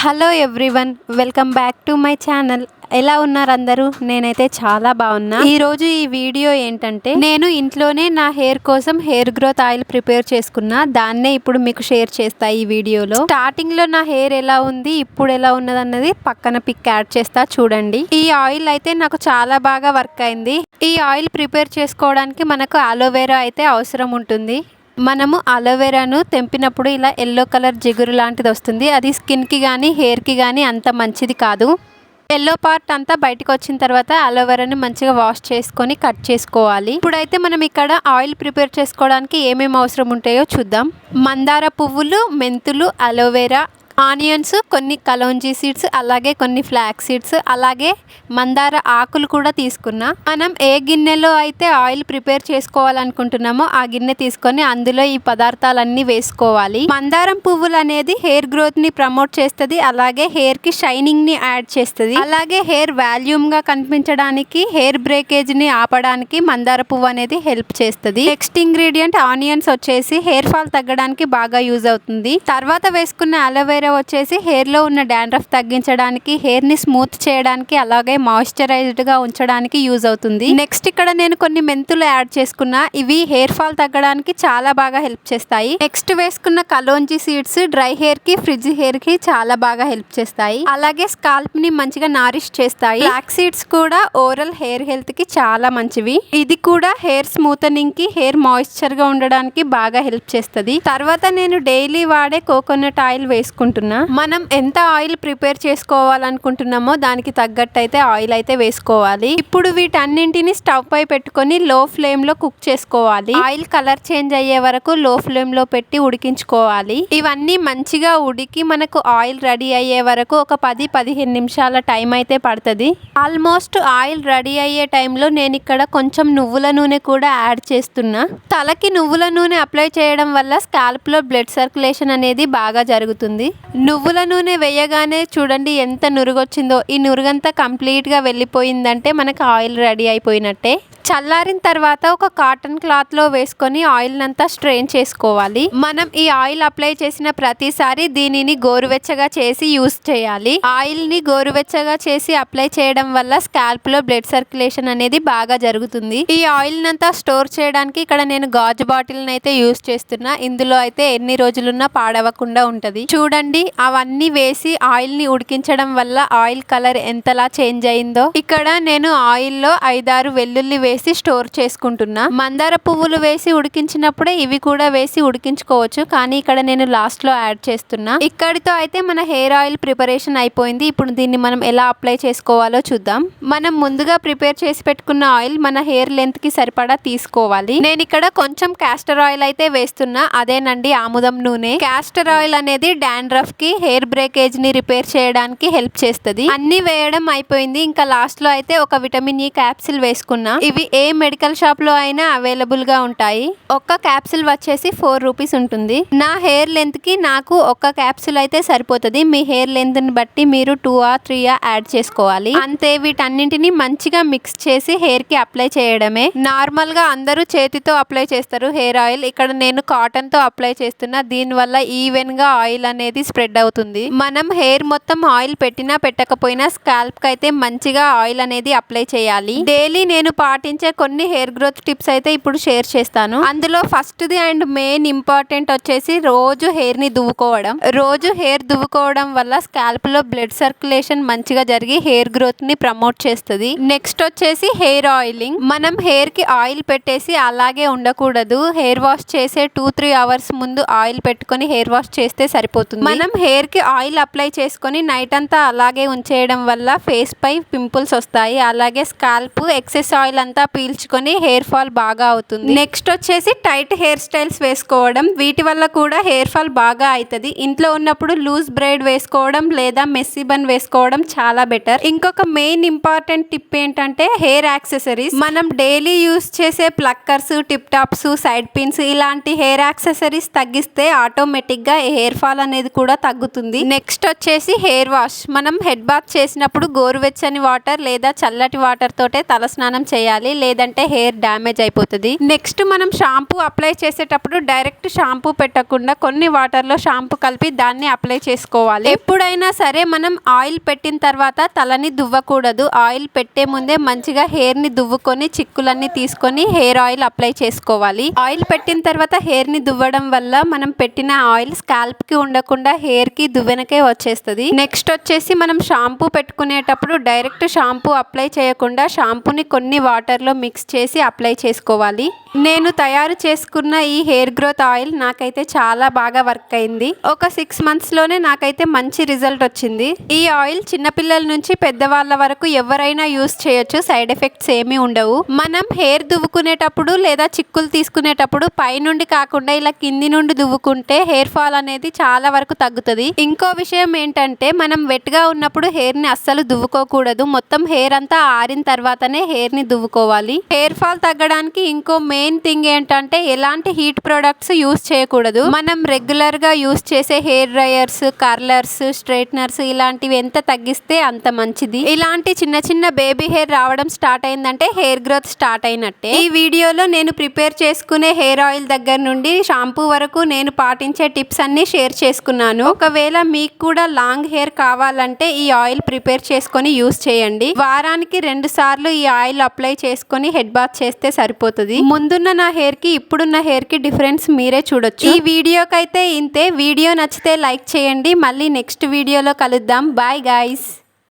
Hello everyone welcome back to my channel. ఎలా ఉన్నారు అందరూ? నేనైతే చాలా బాగున్నా. ఈరోజు ఈ వీడియో ఏంటంటే నేను ఇంట్లోనే నా హెయిర్ కోసం హెయిర్ గ్రోత్ ఆయిల్ ప్రిపేర్ చేసుకున్నా దాన్నే ఇప్పుడు మీకు షేర్ చేస్తా ఈ వీడియోలో. స్టార్టింగ్లో నా హెయిర్ ఎలా ఉంది ఇప్పుడు ఎలా ఉన్నది అన్నది పక్కన పిక్ యాడ్ చేస్తా చూడండి. ఈ ఆయిల్ అయితే నాకు చాలా బాగా వర్క్ అయింది. ఈ ఆయిల్ ప్రిపేర్ చేసుకోవడానికి మనకు అలోవెరా అయితే అవసరం ఉంటుంది. మనము అలోవెరాను తెంపినప్పుడు ఇలా ఎల్లో కలర్ జిగురు లాంటిది వస్తుంది. అది స్కిన్కి కానీ హెయిర్కి కానీ అంత మంచిది కాదు. ఎల్లో పార్ట్ అంతా బయటకు వచ్చిన తర్వాత అలోవెరాని మంచిగా వాష్ చేసుకొని కట్ చేసుకోవాలి. ఇప్పుడైతే మనం ఇక్కడ ఆయిల్ ప్రిపేర్ చేసుకోవడానికి ఏమేమి అవసరం ఉంటాయో చూద్దాం. మందార పువ్వులు మెంతులు అలోవెరా ఆనియన్స్ కొన్ని కలోంజీ సీడ్స్ అలాగే కొన్ని ఫ్లాక్ సీడ్స్ అలాగే మందార ఆకులు కూడా తీసుకున్నా. మనం ఏ గిన్నెలో అయితే ఆయిల్ ప్రిపేర్ చేసుకోవాలనుకుంటున్నామో ఆ గిన్నె తీసుకొని అందులో ఈ పదార్థాలన్నీ వేసుకోవాలి. మందారం పువ్వులు అనేది హెయిర్ గ్రోత్ని ప్రమోట్ చేస్తుంది అలాగే హెయిర్కి షైనింగ్ని యాడ్ చేస్తుంది. అలాగే హెయిర్ వాల్యూమ్గా కనిపించడానికి హెయిర్ బ్రేకేజ్ని ఆపడానికి మందార పువ్వు అనేది హెల్ప్ చేస్తుంది. నెక్స్ట్ ఇంగ్రీడియంట్ ఆనియన్స్ వచ్చేసి హెయిర్ ఫాల్ తగ్గడానికి బాగా యూజ్ అవుతుంది. తర్వాత వేసుకున్న అలోవెరా వచ్చేసి హెయిర్లో ఉన్న డాండ్రఫ్ తగ్గించడానికి హెయిర్ని స్మూత్ చేయడానికి అలాగే మాయిశ్చరైజ్డ్గా ఉంచడానికి యూజ్ అవుతుంది. నెక్స్ట్ ఇక్కడ నేను కొన్ని మెంతులు యాడ్ చేసుకున్నా. ఇవి హెయిర్ ఫాల్ తగ్గడానికి చాలా బాగా హెల్ప్ చేస్తాయి. నెక్స్ట్ వేసుకున్న కలోంజీ సీడ్స్ డ్రై హెయిర్కి ఫ్రిడ్జ్ హెయిర్కి చాలా బాగా హెల్ప్ చేస్తాయి. అలాగే స్కాల్ప్ని మంచిగా నారిష్ చేస్తాయి. బ్లాక్ సీడ్స్ కూడా ఓరల్ హెయిర్ హెల్త్కి చాలా మంచివి. ఇది కూడా హెయిర్ స్మూతనింగ్కి హెయిర్ మాయిశ్చర్గా ఉండడానికి బాగా హెల్ప్ చేస్తుంది. తర్వాత నేను డైలీ వాడే కోకోనట్ ఆయిల్ వేసుకుంటాను వేసుకుంటున్నా మనం ఎంత ఆయిల్ ప్రిపేర్ చేసుకోవాలనుకుంటున్నామో దానికి తగ్గట్టు అయితే ఆయిల్ అయితే వేసుకోవాలి. ఇప్పుడు వీటన్నింటిని స్టవ్ పై పెట్టుకొని లో ఫ్లేమ్లో కుక్ చేసుకోవాలి. ఆయిల్ కలర్ చేంజ్ అయ్యే వరకు లో ఫ్లేమ్లో పెట్టి ఉడికించుకోవాలి. ఇవన్నీ మంచిగా ఉడికి మనకు ఆయిల్ రెడీ అయ్యే వరకు ఒక పది పదిహేను నిమిషాల టైం అయితే పడుతుంది. ఆల్మోస్ట్ ఆయిల్ రెడీ అయ్యే టైంలో నేను ఇక్కడ కొంచెం నువ్వుల నూనె కూడా యాడ్ చేస్తున్నా. తలకి నువ్వుల నూనె అప్లై చేయడం వల్ల స్కాల్ప్లో బ్లడ్ సర్క్యులేషన్ అనేది బాగా జరుగుతుంది. నువ్వుల నూనె వేయగానే చూడండి ఎంత నురుగొచ్చిందో. ఈ నురుగంతా కంప్లీట్గా వెళ్ళిపోయిందంటే మనకు ఆయిల్ రెడీ అయిపోయినట్టే. చల్లారిన తర్వాత ఒక కాటన్ క్లాత్లో వేసుకొని ఆయిల్ అంతా స్ట్రెయిన్ చేసుకోవాలి. మనం ఈ ఆయిల్ అప్లై చేసిన ప్రతిసారి దీనిని గోరువెచ్చగా చేసి యూస్ చేయాలి. ఆయిల్ని గోరువెచ్చగా చేసి అప్లై చేయడం వల్ల స్కాల్ప్లో బ్లడ్ సర్క్యులేషన్ అనేది బాగా జరుగుతుంది. ఈ ఆయిల్ అంతా స్టోర్ చేయడానికి ఇక్కడ నేను గాజు బాటిల్ అయితే యూస్ చేస్తున్నా. ఇందులో అయితే ఎన్ని రోజులున్నా పాడవకుండా ఉంటది. చూడండి అవన్నీ వేసి ఆయిల్ని ఉడికించడం వల్ల ఆయిల్ కలర్ ఎంతలా చేంజ్ అయిందో. ఇక్కడ నేను ఆయిల్లో ఐదారు వెల్లుల్లి వేసి స్టోర్ చేసుకుంటున్నా. మందార పువ్వులు వేసి ఉడికించినప్పుడే ఇవి కూడా వేసి ఉడికించుకోవచ్చు. కానీ ఇక్కడ నేను లాస్ట్లో యాడ్ చేస్తున్నా. ఇక్కడితో అయితే మన హెయిర్ ఆయిల్ ప్రిపరేషన్ అయిపోయింది. ఇప్పుడు దీన్ని మనం ఎలా అప్లై చేసుకోవాలో చూద్దాం. మనం ముందుగా ప్రిపేర్ చేసి పెట్టుకున్న ఆయిల్ మన హెయిర్ లెంత్కి సరిపడా తీసుకోవాలి. నేను ఇక్కడ కొంచెం క్యాస్టర్ ఆయిల్ అయితే వేస్తున్నా. అదేనండి ఆముదం నూనె. క్యాస్టర్ ఆయిల్ అనేది డాండ్రఫ్కి హెయిర్ బ్రేకేజ్ని రిపేర్ చేయడానికి హెల్ప్ చేస్తుంది. అన్ని వేయడం అయిపోయింది. ఇంకా లాస్ట్లో అయితే ఒక విటమిన్ ఈ క్యాప్సిల్ వేసుకున్నా. ఇవి ఏ మెడికల్ షాప్లో అయినా అవైలబుల్గా ఉంటాయి. ఒక్క క్యాప్సిల్ వచ్చేసి ఫోర్ రూపీస్ ఉంటుంది. నా హెయిర్ లెంత్కి నాకు ఒక్క క్యాప్సిల్ అయితే సరిపోతుంది. మీ హెయిర్ లెంత్ని బట్టి మీరు టూ ఆ త్రీ ఆ యాడ్ చేసుకోవాలి. అంతే వీటన్నింటిని మంచిగా మిక్స్ చేసి హెయిర్కి అప్లై చేయడమే. నార్మల్గా అందరూ చేతితో అప్లై చేస్తారు. హెయిర్ ఆయిల్ ఇక్కడ నేను కాటన్తో అప్లై చేస్తున్నా. దీని వల్ల ఈవెన్గా ఆయిల్ అనేది స్ప్రెడ్ అవుతుంది. మనం హెయిర్ మొత్తం ఆయిల్ పెట్టినా పెట్టకపోయినా స్కాల్ప్కి అయితే మంచిగా ఆయిల్ అనేది అప్లై చేయాలి. డైలీ నేను పాటించే కొన్ని హెయిర్ గ్రోత్ టిప్స్ అయితే ఇప్పుడు షేర్ చేస్తాను. అందులో first the and main important వచ్చేసి రోజు హెయిర్ని దువ్వుకోవడం. రోజు హెయిర్ దువ్వుకోవడం వల్ల స్కాల్ప్లో బ్లడ్ సర్క్యులేషన్ మంచిగా జరిగి హెయిర్ గ్రోత్ని ప్రమోట్ చేస్తుంది. నెక్స్ట్ వచ్చేసి హెయిర్ ఆయిలింగ్. మనం హెయిర్కి ఆయిల్ పెట్టేసి అలాగే ఉండకూడదు. హెయిర్ వాష్ చేసే టూ త్రీ అవర్స్ ముందు ఆయిల్ పెట్టుకొని హెయిర్ వాష్ చేస్తే సరిపోతుంది. మనం హెయిర్కి ఆయిల్ అప్లై చేసుకొని నైట్ అంతా అలాగే ఉంచేయడం వల్ల ఫేస్ పై పింపుల్స్ వస్తాయి. అలాగే స్కాల్ప్ ఎక్సెస్ ఆయిల్ అంతా పీల్చుకొని హెయిర్ ఫాల్ బాగా అవుతుంది. నెక్స్ట్ వచ్చేసి టైట్ హెయిర్ స్టైల్స్ వేసుకోవడం. వీటి వల్ల కూడా హెయిర్ ఫాల్ బాగా అవుతుంది ఇంట్లో ఉన్నప్పుడు లూజ్ బ్రైడ్ వేసుకోవడం లేదా మెస్సీ బన్ వేసుకోవడం చాలా బెటర్. ఇంకొక మెయిన్ ఇంపార్టెంట్ టిప్ ఏంటంటే హెయిర్ యాక్సెసరీస్. మనం డైలీ యూస్ చేసే pluckers tip tops side pins ఇలాంటి హెయిర్ యాక్సెసరీస్ తగ్గిస్తే ఆటోమేటిక్గా హెయిర్ ఫాల్ అనేది కూడా తగ్గుతుంది. నెక్స్ట్ వచ్చేసి హెయిర్ వాష్. మనం హెడ్ బాత్ చేసినప్పుడు గోరువెచ్చని వాటర్ లేదా చల్లటి వాటర్ తోటే తల స్నానం చేయాలి. చేసుకోవాలి లేదంటే హెయిర్ డ్యామేజ్ అయిపోతుంది. నెక్స్ట్ మనం షాంపూ అప్లై చేసేటప్పుడు డైరెక్ట్ షాంపూ పెట్టకుండా కొన్ని వాటర్లో షాంపూ కలిపి దాన్ని అప్లై చేసుకోవాలి. ఎప్పుడైనా సరే మనం ఆయిల్ పెట్టిన తర్వాత తలని దువ్వకూడదు. ఆయిల్ పెట్టే ముందే మంచిగా హెయిర్ని దువ్వుకొని చిక్కులన్నీ తీసుకొని హెయిర్ ఆయిల్ అప్లై చేసుకోవాలి. ఆయిల్ పెట్టిన తర్వాత హెయిర్ని దువ్వడం వల్ల మనం పెట్టిన ఆయిల్ స్కాల్ప్కి ఉండకుండా హెయిర్కి దువ్వెనకే వచ్చేస్తుంది. నెక్స్ట్ వచ్చేసి మనం షాంపూ పెట్టుకునేటప్పుడు డైరెక్ట్ షాంపూ అప్లై చేయకుండా షాంపూని కొన్ని వాటర్ లో మిక్స్ చేసి అప్లై చేసుకోవాలి. నేను తయారు చేసుకున్న ఈ హెయిర్ గ్రోత్ ఆయిల్ నాకైతే చాలా బాగా వర్క్ అయింది. ఒక సిక్స్ మంత్స్లోనే నాకైతే మంచి రిజల్ట్ వచ్చింది. ఈ ఆయిల్ చిన్నపిల్లల నుంచి పెద్దవాళ్ళ వరకు ఎవరైనా యూస్ చేయొచ్చు. సైడ్ ఎఫెక్ట్స్ ఏమీ ఉండవు. మనం హెయిర్ దువ్వుకునేటప్పుడు లేదా చిక్కులు తీసుకునేటప్పుడు పైనుండి కాకుండా ఇలా కింది నుండి దువ్వుకుంటే హెయిర్ ఫాల్ అనేది చాలా వరకు తగ్గుతుంది. ఇంకో విషయం ఏంటంటే మనం వెట్గా ఉన్నప్పుడు హెయిర్ని అస్సలు దువ్వుకోకూడదు. మొత్తం హెయిర్ అంతా ఆరిన తర్వాతనే హెయిర్ని చేసుకోవాలి హెయిర్ ఫాల్ తగ్గడానికి ఇంకో మెయిన్ థింగ్ ఏంటంటే ఎలాంటి హీట్ ప్రొడక్ట్స్ యూస్ చేయకూడదు. మనం రెగ్యులర్గా యూస్ చేసే హెయిర్ డ్రయర్స్ కర్లర్స్ స్ట్రైట్నర్స్ ఇలాంటివి ఎంత తగ్గిస్తే అంత మంచిది. ఇలాంటి చిన్న చిన్న బేబీ హెయిర్ రావడం స్టార్ట్ అయిందంటే హెయిర్ గ్రోత్ స్టార్ట్ అయినట్టే. ఈ వీడియోలో నేను ప్రిపేర్ చేసుకునే హెయిర్ ఆయిల్ దగ్గర నుండి షాంపూ వరకు నేను పాటించే టిప్స్ అన్ని షేర్ చేసుకున్నాను. ఒకవేళ మీకు కూడా లాంగ్ హెయిర్ కావాలంటే ఈ ఆయిల్ ప్రిపేర్ చేసుకొని యూస్ చేయండి. వారానికి రెండు సార్లు ఈ ఆయిల్ అప్లై చేసి వేసుకొని హెడ్ బాత్ చేస్తే సరిపోతుంది. ముందున్న నా హెయిర్కి ఇప్పుడున్న హెయిర్కి డిఫరెన్స్ మీరే చూడొచ్చు. ఈ వీడియోకైతే ఇంతే. వీడియో నచ్చితే లైక్ చేయండి. మళ్ళీ నెక్స్ట్ వీడియోలో కలుద్దాం. Bye guys.